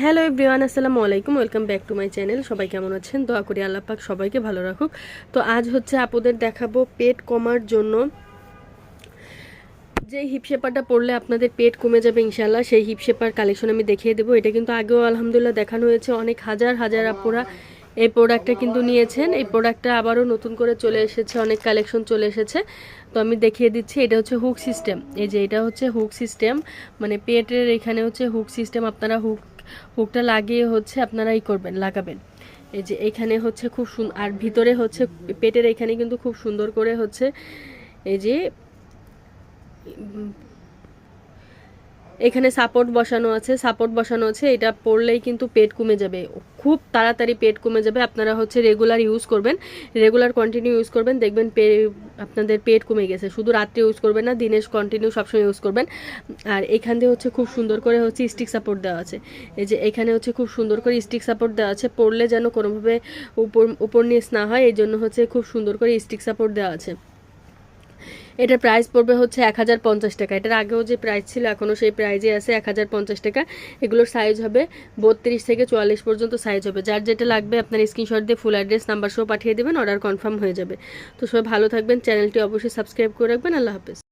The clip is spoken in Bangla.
হ্যালো এভরিওয়ান আসসালামু আলাইকুম welcome back to my channel সবাই কেমন আছেন? দোয়া করি আল্লাহ পাক সবাইকে ভালো রাখুক। তো আজ হচ্ছে আপুদের দেখাবো পেট কমার জন্য। যে হিপ শেপারটা পরলে আপনাদের পেট কমে যাবে ইনশাল্লাহ সেই হিপ শেপার কালেকশন আমি দেখিয়ে দেবো। এটা কিন্তু আগেও আলহামদুলিল্লাহ দেখানো হয়েছে। অনেক হাজার হাজার আপুরা এই প্রোডাক্টটা কিন্তু নিয়েছেন। এই প্রোডাক্টটা আবারও নতুন করে চলে এসেছে, অনেক কালেকশন চলে এসেছে। তো আমি দেখিয়ে দিচ্ছি, এটা হচ্ছে হুক সিস্টেম এই যে এটা হচ্ছে হুক সিস্টেম মানে পেটের এখানে হচ্ছে হুক সিস্টেম আপনারা হুক হুকটা লাগিয়ে হচ্ছে আপনারা ই করবেন, লাগাবেন। এই যে এখানে হচ্ছে খুব সুন্দর আর ভিতরে হচ্ছে পেটের এখানে কিন্তু খুব সুন্দর করে হচ্ছে এই যে এখানে সাপোর্ট বসানো আছে সাপোর্ট বসানো আছে, এটা পড়লেই কিন্তু পেট কমে যাবে। খুব তাড়াতাড়ি পেট কমে যাবে, আপনারা হচ্ছে রেগুলার ইউজ করবেন রেগুলার কন্টিনিউ ইউজ করবেন, দেখবেন পে, আপনাদের পেট কমে গেছে। শুধু রাত্রে ইউজ করবেন না, দিনের কন্টিনিউ সবসময় ইউজ করবেন। আর এখান দিয়ে হচ্ছে খুব সুন্দর করে হচ্ছে স্টিক সাপোর্ট দেওয়া আছে। এই যে এখানে হচ্ছে খুব সুন্দর করে স্টিক সাপোর্ট দেওয়া আছে, পড়লে যেন কোনোভাবে উপর উপর নিচ না হয়, এই জন্য হচ্ছে খুব সুন্দর করে স্টিক সাপোর্ট দেওয়া আছে। এটার প্রাইস পড়বে হচ্ছে এক হাজার পঞ্চাশ টাকা। এটার আগেও যে প্রাইস ছিল, এখনও সেই প্রাইজে আছে এক হাজার পঞ্চাশ টাকা। এগুলোর সাইজ হবে বত্রিশ থেকে চুয়াল্লিশ পর্যন্ত সাইজ হবে। যার যেটা লাগবে আপনার স্ক্রিনশট দিয়ে ফুল অ্যাড্রেস নাম্বার সহ পাঠিয়ে দেবেন অর্ডার কনফার্ম হয়ে যাবে। তো সবাই ভালো থাকবেন চ্যানেলটি অবশ্যই সাবস্ক্রাইব করে রাখবেন। আল্লাহ হাফেজ।